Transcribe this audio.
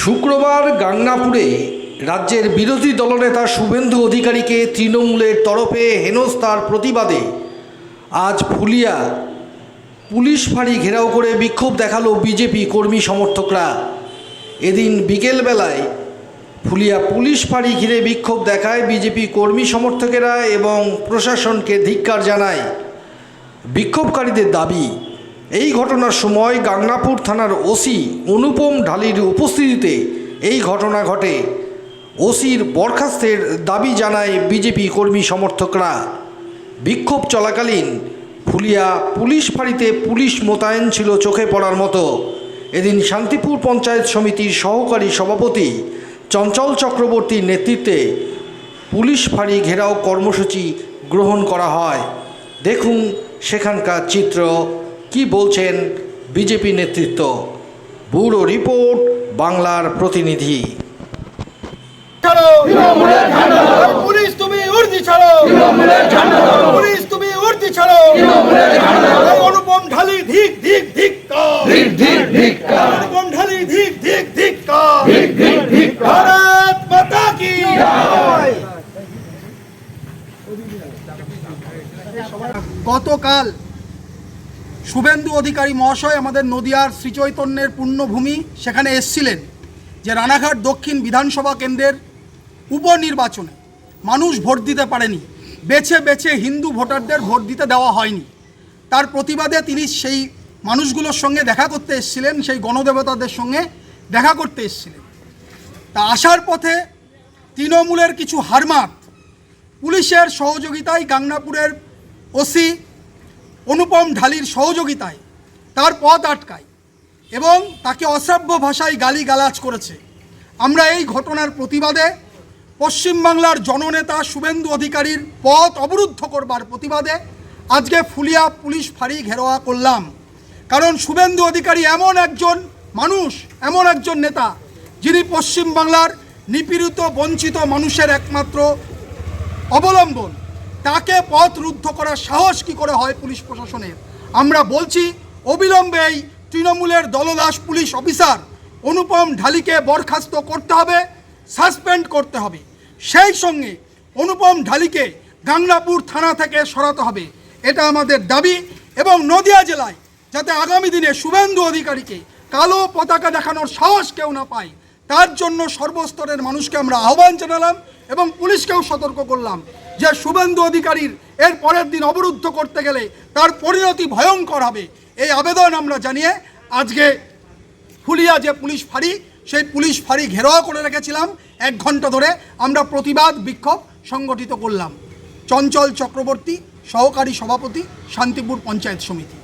শুক্রবার গাংনাপুরে রাজ্যের বিরোধী দলনেতা শুভেন্দু অধিকারীকে তৃণমূলের তরফে হেনস্থার প্রতিবাদে আজ ফুলিয়া পুলিশ ফাঁড়ি ঘেরাও করে বিক্ষোভ দেখাল বিজেপি কর্মী সমর্থকরা। এদিন বিকেলবেলায় ফুলিয়া পুলিশ ফাঁড়ি ঘিরে বিক্ষোভ দেখায় বিজেপি কর্মী সমর্থকেরা এবং প্রশাসনকে ধিক্কার জানায়। বিক্ষোভকারীদের দাবি এই ঘটনার সময় গাংনাপুর থানার ওসি অনুপম ঢালির উপস্থিতিতে এই ঘটনা ঘটে। ওসির বরখাস্তের দাবি জানায় বিজেপি কর্মী সমর্থকরা। বিক্ষোভ চলাকালীন ফুলিয়া পুলিশ ফাঁড়িতে পুলিশ মোতায়েন ছিল চোখে পড়ার মতো। এদিন শান্তিপুর পঞ্চায়েত সমিতির সহকারী সভাপতি চঞ্চল চক্রবর্তীর নেতৃত্বে পুলিশ ফাঁড়ি ঘেরাও কর্মসূচি গ্রহণ করা হয়। দেখুন সেখানকার চিত্র। কি বলছেন বিজেপি নেতৃত্ব? ব্যুরো রিপোর্ট বাংলার প্রতিনিধি। পুলিশ তুমি উর্দি ছাড়ো! পুলিশ তুমি উর্দি ছাড়ো! অনুপম ঢালি ধিক ধিক ধিক অনুপম ঢালি ধিক ধিক ধিক ভারত মাতা কি গতকাল শুভেন্দু অধিকারী মহাশয় আমাদের নদিয়ার শ্রীচৈতন্যের পুণ্যভূমি সেখানে এসছিলেন যে রানাঘাট দক্ষিণ বিধানসভা কেন্দ্রের উপনির্বাচনে মানুষ ভোট দিতে পারেনি। বেছে বেছে হিন্দু ভোটারদের ভোট দিতে দেওয়া হয়নি। তার প্রতিবাদে তিনি সেই মানুষগুলোর সঙ্গে দেখা করতে এসেছিলেন, সেই গণদেবতাদের সঙ্গে দেখা করতে এসেছিলেন। তা আসার পথে তৃণমূলের কিছু হারমাত, পুলিশের সহযোগিতায় গাংনাপুরের ওসি অনুপম ঢালির সহযোগিতায় তার পথ আটকায় এবং তাকে অশ্রাব্য ভাষায় গালিগালাজ করেছে। আমরা এই ঘটনার প্রতিবাদে পশ্চিমবাংলার জননেতা শুভেন্দু অধিকারীর পথ অবরুদ্ধ করবার প্রতিবাদে আজকে ফুলিয়া পুলিশ ফাঁড়ি ঘেরোয়া করলাম। কারণ শুভেন্দু অধিকারী এমন একজন মানুষ, এমন একজন নেতা, যিনি পশ্চিমবাংলার নিপীড়িত, বঞ্চিত মানুষের একমাত্র অবলম্বন। তাকে পথ রুদ্ধ করার সাহস কি করে হয় পুলিশ প্রশাসনের? আমরা বলছি, অবিলম্বে এই তৃণমূলের দলদাস পুলিশ অফিসার অনুপম ঢালিকে বরখাস্ত করতে হবে, সাসপেন্ড করতে হবে। সেই সঙ্গে অনুপম ঢালিকে গাংনাপুর থানা থেকে সরাতে হবে। এটা আমাদের দাবি এবং নদিয়া জেলায় যাতে আগামী দিনে শুভেন্দু অধিকারীকে কালো পতাকা দেখানোর সাহস কেউ না পায়। তার জন্য সর্বস্তরের মানুষকে আমরা আহ্বান জানালাম এবং পুলিশকেও সতর্ক করলাম যে শুভেন্দু অধিকারীর এর পরের দিন অবরুদ্ধ করতে গেলে তার পরিণতি ভয়ঙ্কর হবে। এই আবেদন আমরা জানিয়ে আজকে ফুলিয়া যে পুলিশ ফাঁড়ি, সেই পুলিশ ফাঁড়ি ঘেরাও করে রেখেছিলাম। এক ঘণ্টা ধরে আমরা প্রতিবাদ, বিক্ষোভ সংগঠিত করলাম। চঞ্চল চক্রবর্তী, সহকারী সভাপতি, শান্তিপুর পঞ্চায়েত সমিতি।